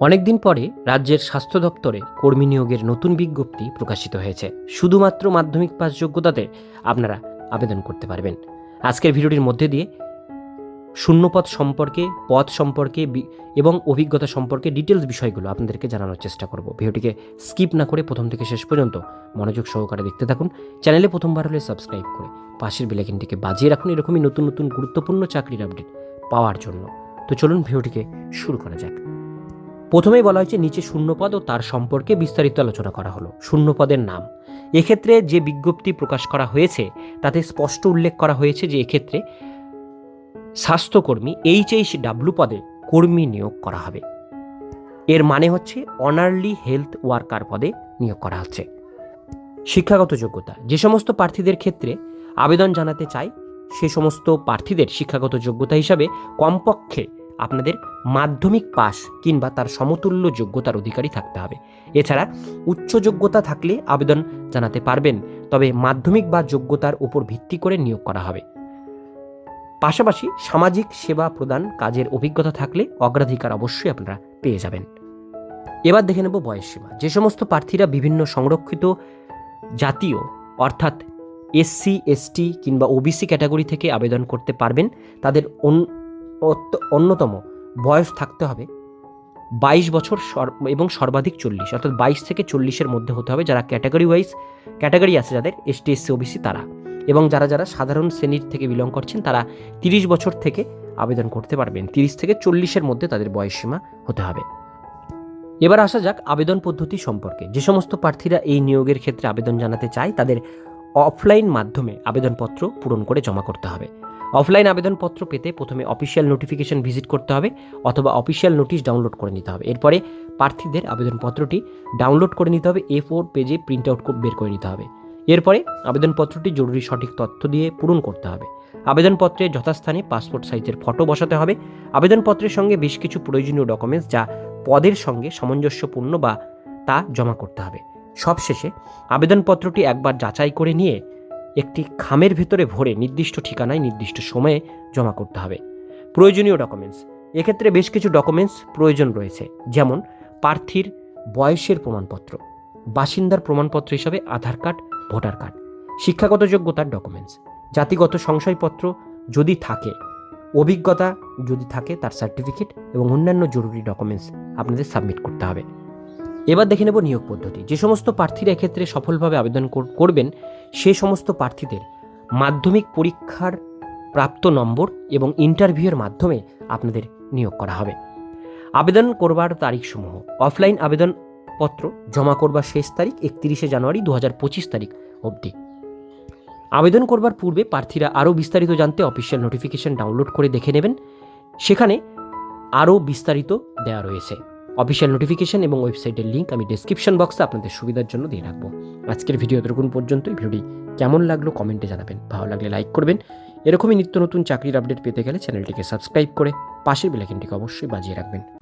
অনেকদিন পরে রাজ্যের স্বাস্থ্য দপ্তরে কর্মী নিয়োগের নতুন বিজ্ঞপ্তি প্রকাশিত হয়েছে। শুধুমাত্র মাধ্যমিক পাস যোগ্যতাতে আপনারা আবেদন করতে পারবেন। আজকের ভিডিওটির মধ্যে দিয়ে শূন্যপদ সম্পর্কে, পদ সম্পর্কে এবং অভিজ্ঞতা সম্পর্কে ডিটেলস বিষয়গুলো আপনাদেরকে জানানোর চেষ্টা করব। ভিডিওটিকে স্কিপ না করে প্রথম থেকে শেষ পর্যন্ত মনোযোগ সহকারে দেখতে থাকুন। চ্যানেলে প্রথমবার হলে সাবস্ক্রাইব করে পাশের বেলাইকিনটিকে বাজিয়ে রাখুন। এরকমই নতুন নতুন গুরুত্বপূর্ণ চাকরির আপডেট পাওয়ার জন্য। তো চলুন ভিডিওটিকে শুরু করা যাক। প্রথমেই বলা হয়েছে নিচে শূন্যপদ ও তার সম্পর্কে বিস্তারিত আলোচনা করা হলো, শূন্যপদের নাম। এক্ষেত্রে যে বিজ্ঞপ্তি প্রকাশ করা হয়েছে, তাতে স্পষ্ট উল্লেখ করা হয়েছে যে এক্ষেত্রে স্বাস্থ্যকর্মী এইচএইচ ডাব্লু পদে কর্মী নিয়োগ করা হবে। এর মানে হচ্ছে অনারলি হেলথ ওয়ার্কার পদে নিয়োগ করা হচ্ছে। শিক্ষাগত যোগ্যতা, যে সমস্ত প্রার্থীদের ক্ষেত্রে আবেদন জানাতে চাই সে সমস্ত প্রার্থীদের শিক্ষাগত যোগ্যতা হিসাবে কমপক্ষে আপনাদের মাধ্যমিক পাস কিংবা তার সমতুল্য যোগ্যতার অধিকারী থাকতে হবে। এছাড়া উচ্চ যোগ্যতা থাকলে আবেদন জানাতে পারবেন, তবে মাধ্যমিক বা যোগ্যতার উপর ভিত্তি করে নিয়োগ করা হবে। পাশাপাশি সামাজিক সেবা প্রদান কাজের অভিজ্ঞতা থাকলে অগ্রাধিকার অবশ্যই আপনারা পেয়ে যাবেন। এবার দেখে নেব বয়সসীমা যে সমস্ত প্রার্থীরা বিভিন্ন সংরক্ষিত জাতীয়, অর্থাৎ এসসি, এসটি কিংবা ওবিসি ক্যাটাগরি থেকে আবেদন করতে পারবেন, তাদের অন্যতম বয়স থাকতে হবে বাইশ বছর এবং সর্বাধিক চল্লিশ, অর্থাৎ বাইশ থেকে চল্লিশের মধ্যে হতে হবে যারা ক্যাটাগরি ওয়াইজ, ক্যাটাগরি আছে যাদের এসটি এসসি ওবিসি তারা এবং যারা যারা সাধারণ শ্রেণির থেকে বিলং করছেন তারা তিরিশ বছর থেকে আবেদন করতে পারবেন। তিরিশ থেকে চল্লিশের মধ্যে তাদের বয়সসীমা হতে হবে। এবার আসা যাক আবেদন পদ্ধতি সম্পর্কে। যে সমস্ত প্রার্থীরা এই নিয়োগের ক্ষেত্রে আবেদন জানাতে চায় তাদের অফলাইন মাধ্যমে আবেদনপত্র পূরণ করে জমা করতে হবে। অফলাইন আবেদনপত্র পেতে প্রথমে অফিসিয়াল নোটিফিকেশন ভিজিট করতে হবে অথবা অফিসিয়াল নোটিশ ডাউনলোড করে নিতে হবে। এরপরে প্রার্থীদের আবেদনপত্রটি ডাউনলোড করে নিতে হবে এ ফোর পেজে প্রিন্ট আউট বের করে নিতে হবে। এরপরে আবেদনপত্রটি জরুরি সঠিক তথ্য দিয়ে পূরণ করতে হবে। আবেদনপত্রে যথাস্থানে পাসপোর্ট সাইজের ফটো বসাতে হবে। আবেদনপত্রের সঙ্গে বেশ কিছু প্রয়োজনীয় ডকুমেন্টস যা পদের সঙ্গে সামঞ্জস্যপূর্ণ বা তা জমা করতে হবে। সবশেষে আবেদনপত্রটি একবার যাচাই করে নিয়ে একটি খামের ভেতরে ভরে নির্দিষ্ট ঠিকানায় নির্দিষ্ট সময়ে জমা করতে হবে। প্রয়োজনীয় ডকুমেন্টস এক্ষেত্রে বেশ কিছু ডকুমেন্টস প্রয়োজন রয়েছে। যেমন প্রার্থীর বয়সের প্রমাণপত্র, বাসিন্দার প্রমাণপত্র হিসাবে আধার কার্ড, ভোটার কার্ড, শিক্ষাগত যোগ্যতার ডকুমেন্টস জাতিগত সংশয়পত্র যদি থাকে, অভিজ্ঞতা যদি থাকে তার সার্টিফিকেট এবং অন্যান্য জরুরি ডকুমেন্টস আপনাদের সাবমিট করতে হবে। এবার দেখে নেব নিয়োগ পদ্ধতি। যে সমস্ত প্রার্থীরা এক্ষেত্রে সফলভাবে আবেদন করবেন সে সমস্ত প্রার্থীদের মাধ্যমিক পরীক্ষার প্রাপ্ত নম্বর এবং ইন্টারভিউয়ের মাধ্যমে আপনাদের নিয়োগ করা হবে। আবেদন করবার তারিখসমূহ। অফলাইন আবেদনপত্র জমা করবার শেষ তারিখ একত্রিশে জানুয়ারি দু হাজার পঁচিশ তারিখ অবধি। আবেদন করবার পূর্বে প্রার্থীরা আরও বিস্তারিত জানতে অফিসিয়াল নোটিফিকেশন ডাউনলোড করে দেখে নেবেন। সেখানে আরও বিস্তারিত দেওয়া রয়েছে। অফিসিয়াল নোটিফিকেশন এবং ওয়েবসাইটের লিঙ্ক আমি ডিসক্রিপশন বক্সে আপনাদের সুবিধার জন্য দিয়ে রাখব। আজকের ভিডিও এতটুকুন পর্যন্তই। ভিডিওটি কেমন লাগল কমেন্টে জানাবেন। ভালো লাগলে লাইক করবেন। এরকমই নিত্য নতুন চাকরির আপডেট পেতে গেলে চ্যানেলটিকে সাবস্ক্রাইব করে পাশের বেলাইকনটিকে অবশ্যই বাজিয়ে রাখবেন।